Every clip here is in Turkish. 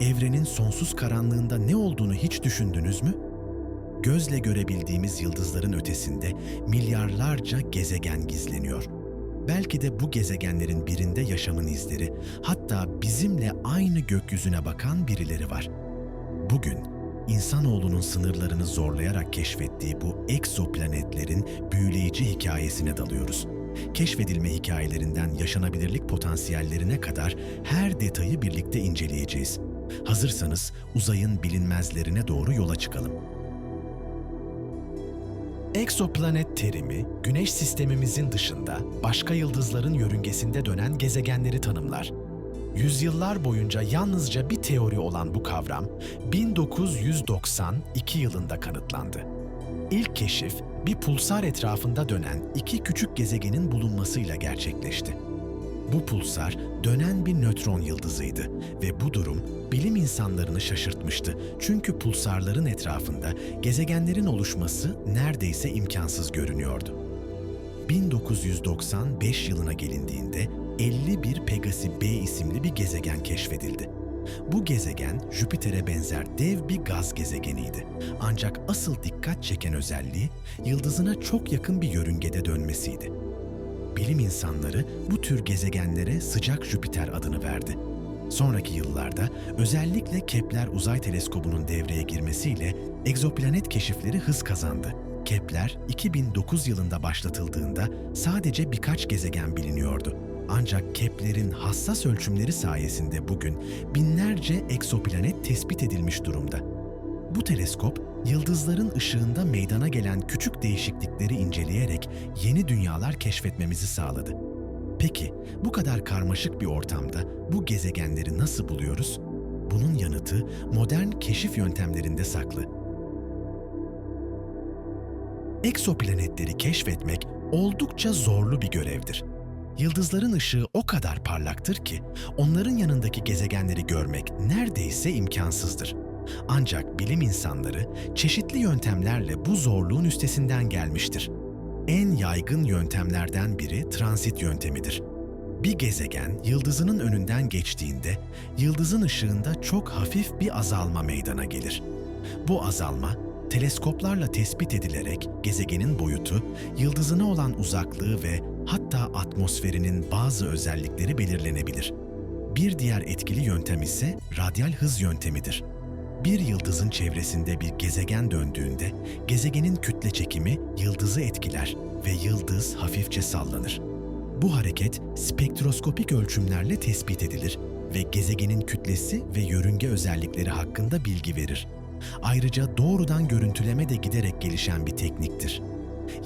evrenin sonsuz karanlığında ne olduğunu hiç düşündünüz mü? Gözle görebildiğimiz yıldızların ötesinde milyarlarca gezegen gizleniyor. Belki de bu gezegenlerin birinde yaşamın izleri, hatta bizimle aynı gökyüzüne bakan birileri var. Bugün insanoğlunun sınırlarını zorlayarak keşfettiği bu egzoplanetlerin büyüleyici hikayesine dalıyoruz. Keşfedilme hikayelerinden yaşanabilirlik potansiyellerine kadar her detayı birlikte inceleyeceğiz. Hazırsanız uzayın bilinmezlerine doğru yola çıkalım. Egzoplanet terimi, Güneş sistemimizin dışında başka yıldızların yörüngesinde dönen gezegenleri tanımlar. Yüzyıllar boyunca yalnızca bir teori olan bu kavram 1992 yılında kanıtlandı. İlk keşif bir pulsar etrafında dönen iki küçük gezegenin bulunmasıyla gerçekleşti. Bu pulsar dönen bir nötron yıldızıydı ve bu durum bilim insanlarını şaşırtmıştı. Çünkü pulsarların etrafında gezegenlerin oluşması neredeyse imkansız görünüyordu. 1995 yılına gelindiğinde 51 Pegasi B isimli bir gezegen keşfedildi. Bu gezegen Jüpiter'e benzer dev bir gaz gezegeniydi. Ancak asıl dikkat çeken özelliği yıldızına çok yakın bir yörüngede dönmesiydi. Bilim insanları bu tür gezegenlere sıcak Jüpiter adını verdi. Sonraki yıllarda özellikle Kepler Uzay Teleskobu'nun devreye girmesiyle egzoplanet keşifleri hız kazandı. Kepler 2009 yılında başlatıldığında sadece birkaç gezegen biliniyordu. Ancak Kepler'in hassas ölçümleri sayesinde bugün binlerce egzoplanet tespit edilmiş durumda. Bu teleskop, yıldızların ışığında meydana gelen küçük değişiklikleri inceleyerek yeni dünyalar keşfetmemizi sağladı. Peki, bu kadar karmaşık bir ortamda bu gezegenleri nasıl buluyoruz? Bunun yanıtı modern keşif yöntemlerinde saklı. Eksoplanetleri keşfetmek oldukça zorlu bir görevdir. Yıldızların ışığı o kadar parlaktır ki onların yanındaki gezegenleri görmek neredeyse imkansızdır. Ancak bilim insanları çeşitli yöntemlerle bu zorluğun üstesinden gelmiştir. En yaygın yöntemlerden biri transit yöntemidir. Bir gezegen yıldızının önünden geçtiğinde yıldızın ışığında çok hafif bir azalma meydana gelir. Bu azalma teleskoplarla tespit edilerek gezegenin boyutu, yıldızına olan uzaklığı ve hatta atmosferinin bazı özellikleri belirlenebilir. Bir diğer etkili yöntem ise radyal hız yöntemidir. Bir yıldızın çevresinde bir gezegen döndüğünde gezegenin kütle çekimi yıldızı etkiler ve yıldız hafifçe sallanır. Bu hareket spektroskopik ölçümlerle tespit edilir ve gezegenin kütlesi ve yörünge özellikleri hakkında bilgi verir. Ayrıca doğrudan görüntüleme de giderek gelişen bir tekniktir.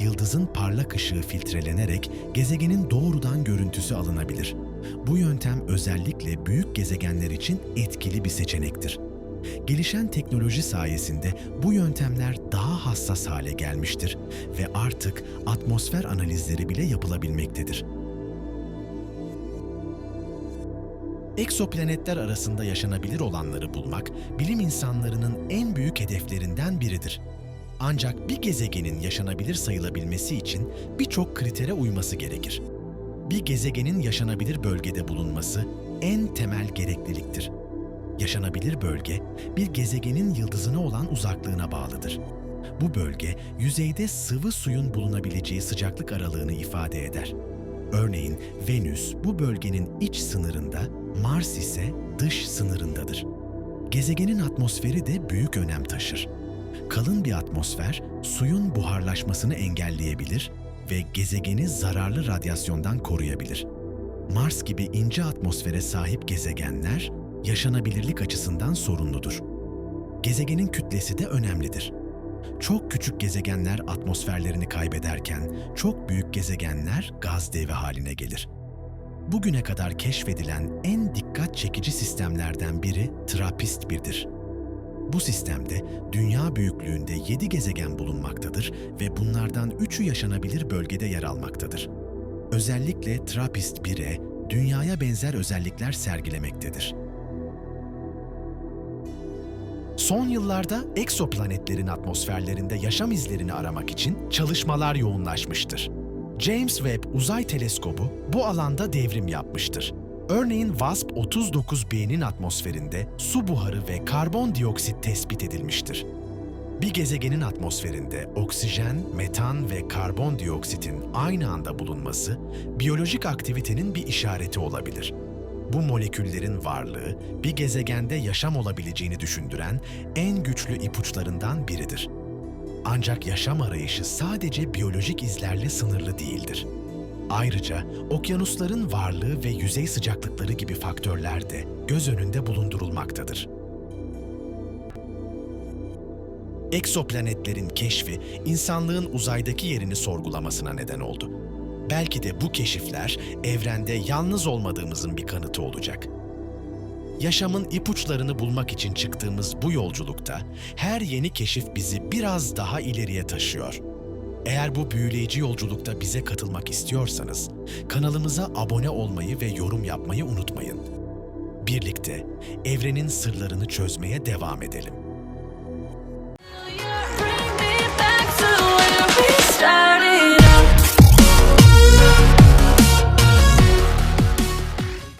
Yıldızın parlak ışığı filtrelenerek gezegenin doğrudan görüntüsü alınabilir. Bu yöntem özellikle büyük gezegenler için etkili bir seçenektir. Gelişen teknoloji sayesinde bu yöntemler daha hassas hale gelmiştir ve artık atmosfer analizleri bile yapılabilmektedir. Eksoplanetler arasında yaşanabilir olanları bulmak bilim insanlarının en büyük hedeflerinden biridir. Ancak bir gezegenin yaşanabilir sayılabilmesi için birçok kritere uyması gerekir. Bir gezegenin yaşanabilir bölgede bulunması en temel gerekliliktir. Yaşanabilir bölge, bir gezegenin yıldızına olan uzaklığına bağlıdır. Bu bölge, yüzeyde sıvı suyun bulunabileceği sıcaklık aralığını ifade eder. Örneğin Venüs bu bölgenin iç sınırında, Mars ise dış sınırındadır. Gezegenin atmosferi de büyük önem taşır. Kalın bir atmosfer suyun buharlaşmasını engelleyebilir ve gezegeni zararlı radyasyondan koruyabilir. Mars gibi ince atmosfere sahip gezegenler yaşanabilirlik açısından sorunludur. Gezegenin kütlesi de önemlidir. Çok küçük gezegenler atmosferlerini kaybederken çok büyük gezegenler gaz devi haline gelir. Bugüne kadar keşfedilen en dikkat çekici sistemlerden biri TRAPPIST-1'dir. Bu sistemde dünya büyüklüğünde 7 gezegen bulunmaktadır ve bunlardan 3'ü yaşanabilir bölgede yer almaktadır. Özellikle TRAPPIST-1'e dünyaya benzer özellikler sergilemektedir. Son yıllarda eksoplanetlerin atmosferlerinde yaşam izlerini aramak için çalışmalar yoğunlaşmıştır. James Webb Uzay Teleskobu bu alanda devrim yapmıştır. Örneğin WASP-39b'nin atmosferinde su buharı ve karbondioksit tespit edilmiştir. Bir gezegenin atmosferinde oksijen, metan ve karbondioksitin aynı anda bulunması biyolojik aktivitenin bir işareti olabilir. Bu moleküllerin varlığı bir gezegende yaşam olabileceğini düşündüren en güçlü ipuçlarından biridir. Ancak yaşam arayışı sadece biyolojik izlerle sınırlı değildir. Ayrıca okyanusların varlığı ve yüzey sıcaklıkları gibi faktörler de göz önünde bulundurulmaktadır. Eksoplanetlerin keşfi insanlığın uzaydaki yerini sorgulamasına neden oldu belki de bu keşifler evrende yalnız olmadığımızın bir kanıtı olacak. Yaşamın ipuçlarını bulmak için çıktığımız bu yolculukta her yeni keşif bizi biraz daha ileriye taşıyor. Eğer bu büyüleyici yolculukta bize katılmak istiyorsanız kanalımıza abone olmayı ve yorum yapmayı unutmayın. Birlikte evrenin sırlarını çözmeye devam edelim. Bring.